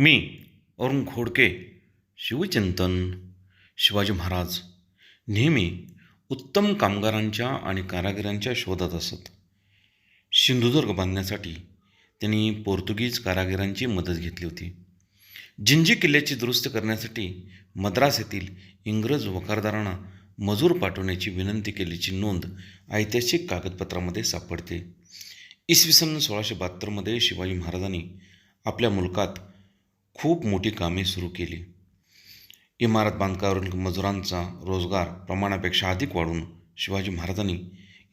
मी अरुण खोडके शिवचिंतन. शिवाजी महाराज नेहमी उत्तम कामगारांच्या आणि कारागिरांच्या शोधात असत. सिंधुदुर्ग बांधण्यासाठी त्यांनी पोर्तुगीज कारागिरांची मदत घेतली होती. जिंजी किल्ल्याची दुरुस्त करण्यासाठी मद्रास येथील इंग्रज वकारदारांना मजूर पाठवण्याची विनंती केल्याची नोंद ऐतिहासिक कागदपत्रामध्ये सापडते. इसवी सन सोळाशे बहात्तरमध्ये शिवाजी महाराजांनी आपल्या मुलकात खूप मोठी कामे सुरू केली. इमारत बांधकावरील मजुरांचा रोजगार प्रमाणापेक्षा अधिक वाढून शिवाजी महाराजांनी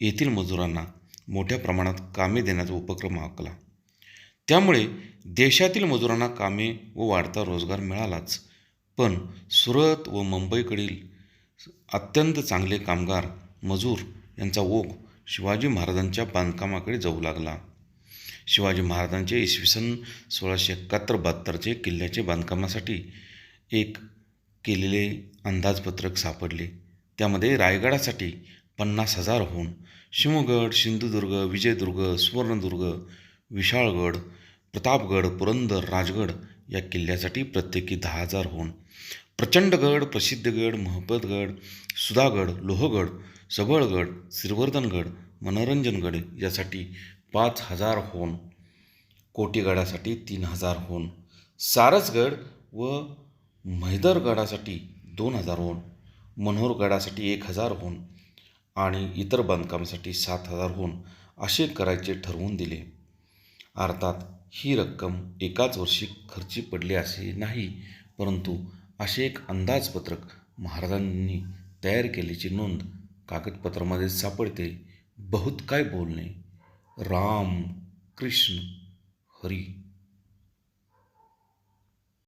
येथील मजुरांना मोठ्या प्रमाणात कामे देण्याचा उपक्रम आखला. त्यामुळे देशातील मजुरांना कामे व वाढता रोजगार मिळालाच. पण सुरत व मुंबईकडील अत्यंत चांगले कामगार मजूर यांचा ओघ शिवाजी महाराजांच्या बांधकामाकडे जाऊ लागला. शिवाजी महाराजांचे इसवी सन सोळाशे एकाहत्तर बहात्तरचे किल्ल्याचे बांधकामासाठी एक केलेले अंदाजपत्रक सापडले. त्यामध्ये रायगडासाठी पन्नास हजारहून शिवगड सिंधुदुर्ग विजयदुर्ग सुवर्णदुर्ग विशाळगड प्रतापगड पुरंदर राजगड या किल्ल्यासाठी प्रत्येकी दहा हजारहून प्रचंडगड प्रसिद्धगड महबतगड सुधागड लोहगड सबळगड श्रीवर्धनगड मनोरंजनगड यासाठी पाच हजार होन कोटीगडासाठी तीन हजार होन सारसगड व मैदरगडासाठी दोन हजार होन मनोहरगडासाठी एक हजार होन आणि इतर बांधकामासाठी सात हजार होन असे करायचे ठरवून दिले. अर्थात ही रक्कम एकाच वर्षी खर्ची पडली असे नाही परंतु असे एक अंदाजपत्रक महाराजांनी तयार केल्याची नोंद कागदपत्रामध्ये सापडते. बहुत काय बोलणे. ਰਾਮ ਕ੍ਰਿਸ਼ਨ ਹਰੀ।